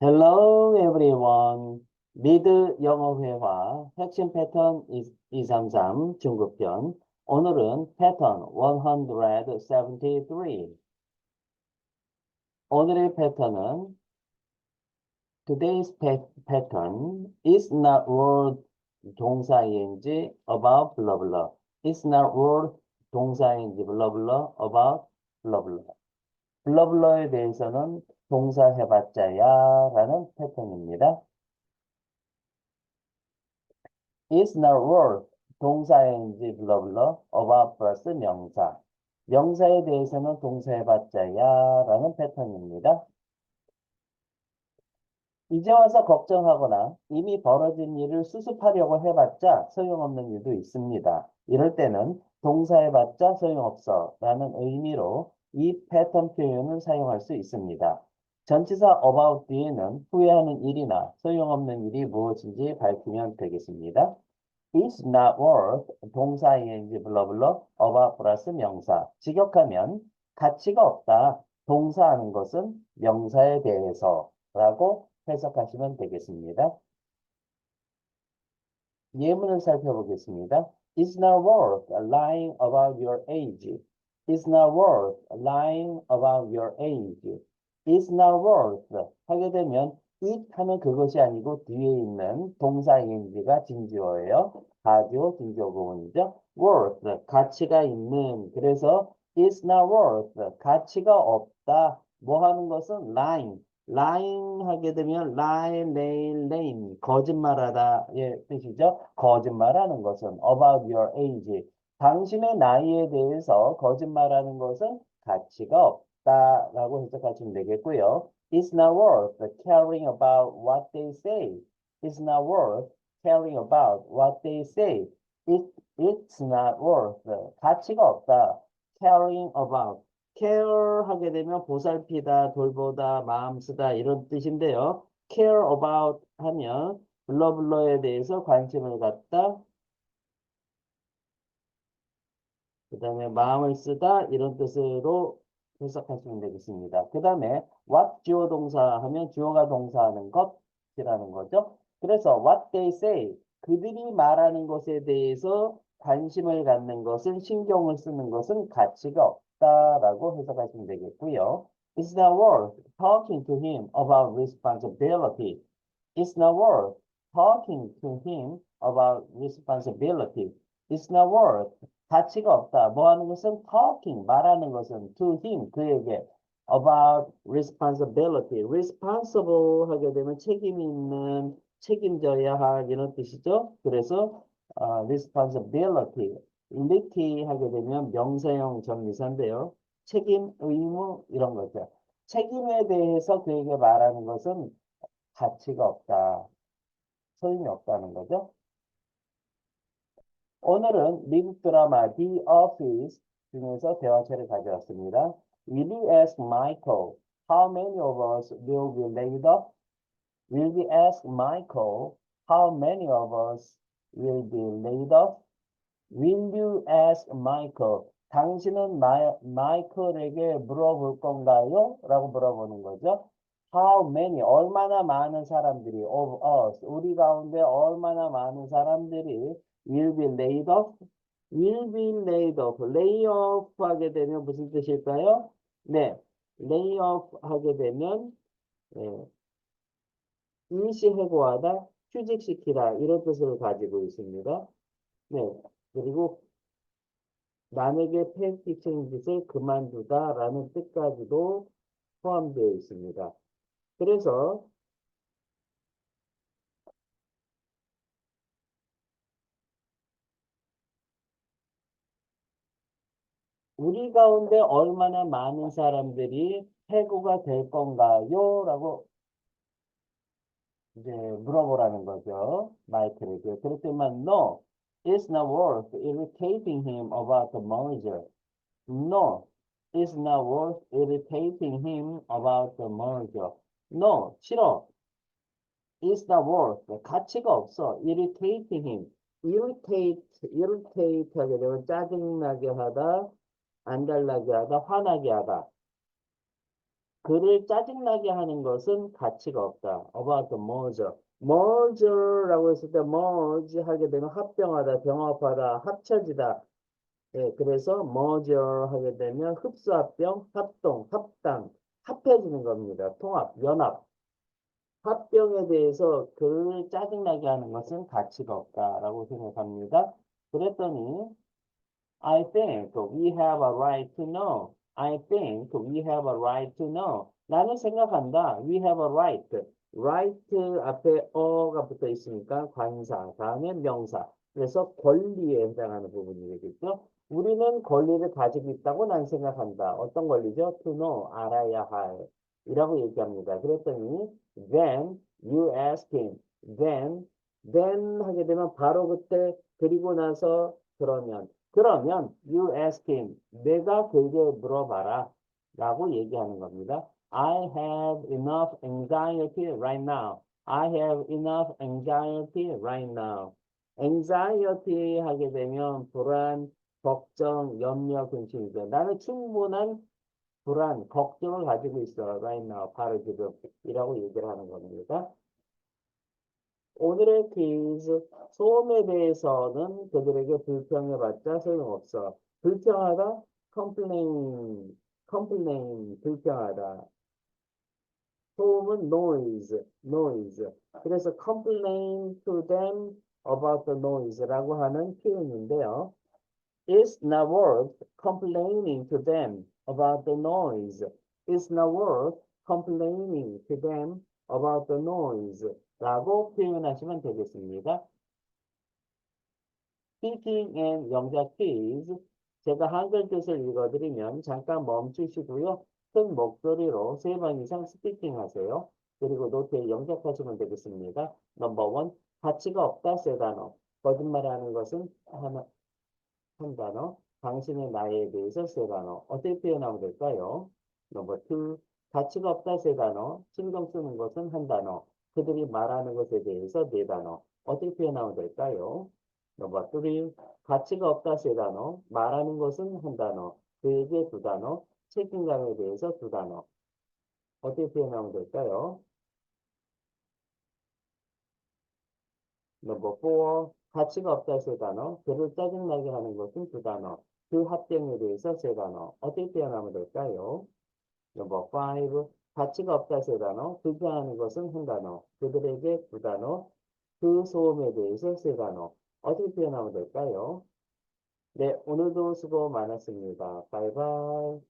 Hello everyone. 미드 영어 회화 핵심 패턴 233 중급편. 오늘은 패턴 173. 오늘의 패턴은 Today's pa- pattern is not word 동사 ing about blah blah. It's not word 동사 ing blah blah about blah blah. Blah에 대해서는 동사 해봤자야 라는 패턴입니다. is not worth 동사인지 blah about 플러스 명사 명사에 대해서는 동사 해봤자야 라는 패턴입니다. 이제 와서 걱정하거나 이미 벌어진 일을 수습하려고 해봤자 소용없는 일도 있습니다. 이럴 때는 동사 해봤자 소용없어 라는 의미로 이 패턴 표현을 사용할 수 있습니다. 전치사 about 뒤에는 후회하는 일이나 소용없는 일이 무엇인지 밝히면 되겠습니다. is not worth 동사 ing 블러블러 about 플러스 명사 직역하면 가치가 없다 동사하는 것은 명사에 대해서 라고 해석하시면 되겠습니다. 예문을 살펴보겠습니다. is not worth lying about your age. Is not worth lying about your age. is not worth 하게 되면 it 하면 그것이 아니고 뒤에 있는 동사 ing가 진주어예요. 가주 진주어 부분이죠. worth 가치가 있는 그래서 is not worth 가치가 없다. 뭐 하는 것은 lying lying 하게 되면 lie, lay, lame 거짓말하다의 뜻이죠. 거짓말하는 것은 about your age 당신의 나이에 대해서 거짓말하는 것은 가치가 없다라고 해석하시면 되겠고요. It's not worth caring about what they say. It's not worth caring about what they say. It, it's not worth 가치가 없다. caring about care 하게 되면 보살피다, 돌보다, 마음 쓰다 이런 뜻인데요. care about 하면 블러블러에 대해서 관심을 갖다 그 다음에 마음을 쓰다 이런 뜻으로 해석하시면 되겠습니다. 그 다음에 what 주어 동사 하면 주어가 동사하는 것이라는 거죠. 그래서 what they say 그들이 말하는 것에 대해서 관심을 갖는 것은 신경을 쓰는 것은 가치가 없다라고 해석하시면 되겠고요. It's not worth talking to him about responsibility. It's not worth talking to him about responsibility. It's not worth 가치가 없다. 뭐 하는 것은 talking, 말하는 것은 to him, 그에게 about responsibility. responsible 하게 되면 책임이 있는, 책임져야 할 이런 뜻이죠. 그래서 어, responsibility, ability 하게 되면 명사형 전미사인데요. 책임, 의무 이런 거죠. 책임에 대해서 그에게 말하는 것은 가치가 없다. 소용이 없다는 거죠. 오늘은 미국 드라마 The Office 중에서 대화체를 가져왔습니다. Will you ask Michael how many of us will be laid off? Will we ask Michael how many of us will be laid off? Will you ask Michael? 당신은 마, 마이클에게 물어볼 건가요? 라고 물어보는 거죠. How many? 얼마나 많은 사람들이 of us 우리 가운데 얼마나 많은 사람들이 will be laid off? will be laid off. lay off 하게 되면 무슨 뜻일까요? 네, lay off 하게 되면 예, 일시해고하다, 휴직시키다 이런 뜻을 가지고 있습니다. 네, 그리고 남에게 폐 끼치는 짓을 그만두다라는 뜻까지도 포함되어 있습니다. 그래서 우리 가운데 얼마나 많은 사람들이 해고가 될 건가요? 라고 이제 물어보라는 거죠. 마이클에게. 그랬더만 no, it's not worth irritating him about the merger. No, it's not worth irritating him about the merger. No, 싫어. It's not worth. 가치가 없어. irritating him. irritate, irritate 하게 되면 짜증나게 하다, 안달나게 하다, 화나게 하다. 그를 짜증나게 하는 것은 가치가 없다. about the merger. merger라고 했을 때 merge 하게 되면 합병하다, 병합하다, 합쳐지다. 예, 그래서 merger 하게 되면 흡수 합병, 합동, 합당, 합해지는 겁니다. 통합, 연합. 합병에 대해서 그를 짜증나게 하는 것은 가치가 없다라고 생각합니다. 그랬더니 I think we have a right to know. I think we have a right to know. 나는 생각한다. We have a right. right 앞에 어가 붙어 있으니까 관사, 다음에 명사. 그래서 권리에 해당하는 부분이 되겠죠. 우리는 권리를 가지고 있다고 난 생각한다. 어떤 권리죠? To know, 알아야 할. 이라고 얘기합니다. 그랬더니 then you ask him. then, then 하게 되면 바로 그때 그리고 나서 그러면 그러면 you ask him. 내가 그에게 물어봐라. 라고 얘기하는 겁니다. I have enough anxiety right now. I have enough anxiety right now. anxiety 하게 되면 불안, 걱정, 염려, 근심이죠. 나는 충분한 불안, 걱정을 가지고 있어. right now. 바로 지금. 이라고 얘기를 하는 겁니다. 오늘의 퀴즈 소음에 대해서는 그들에게 불평해봤자 소용없어. 불평하다, complain, complain, 불평하다. 소음은 noise, noise. 그래서 complain to them about the noise라고 하는 표현인데요. It's not worth complaining to them about the noise. It's not worth complaining to them about the noise. 라고 표현하시면 되겠습니다. Speaking and 영작 quiz. 제가 한글 뜻을 읽어드리면 잠깐 멈추시고요. 큰 목소리로 세 번 이상 스피킹 하세요. 그리고 노트에 영작하시면 되겠습니다. 넘버 원, 가치가 없다 세 단어. 거짓말하는 것은 하나, 한 단어. 당신의 나이에 대해서 세 단어. 어떻게 표현하면 될까요? 넘버 투, 가치가 없다 세 단어. 신경 쓰는 것은 한 단어. 그들이 말하는 것에 대해서 네 단어. 어떻게 표현하면 될까요? 넘버 3. 가치가 없다 세 단어. 말하는 것은 한 단어. 그에게 두 단어. 책임감에 대해서 두 단어. 어떻게 표현하면 될까요? 넘버 4. 가치가 없다 세 단어. 그를 짜증나게 하는 것은 두 단어. 그 합병에 대해서 세 단어. 어떻게 표현하면 될까요? 넘버 5. 가치가 없다 세 단어. 불평하는 것은 한 단어. 그들에게 두 단어. 그 소음에 대해서 세 단어. 어떻게 표현하면 될까요? 네, 오늘도 수고 많았습니다. 바이바이.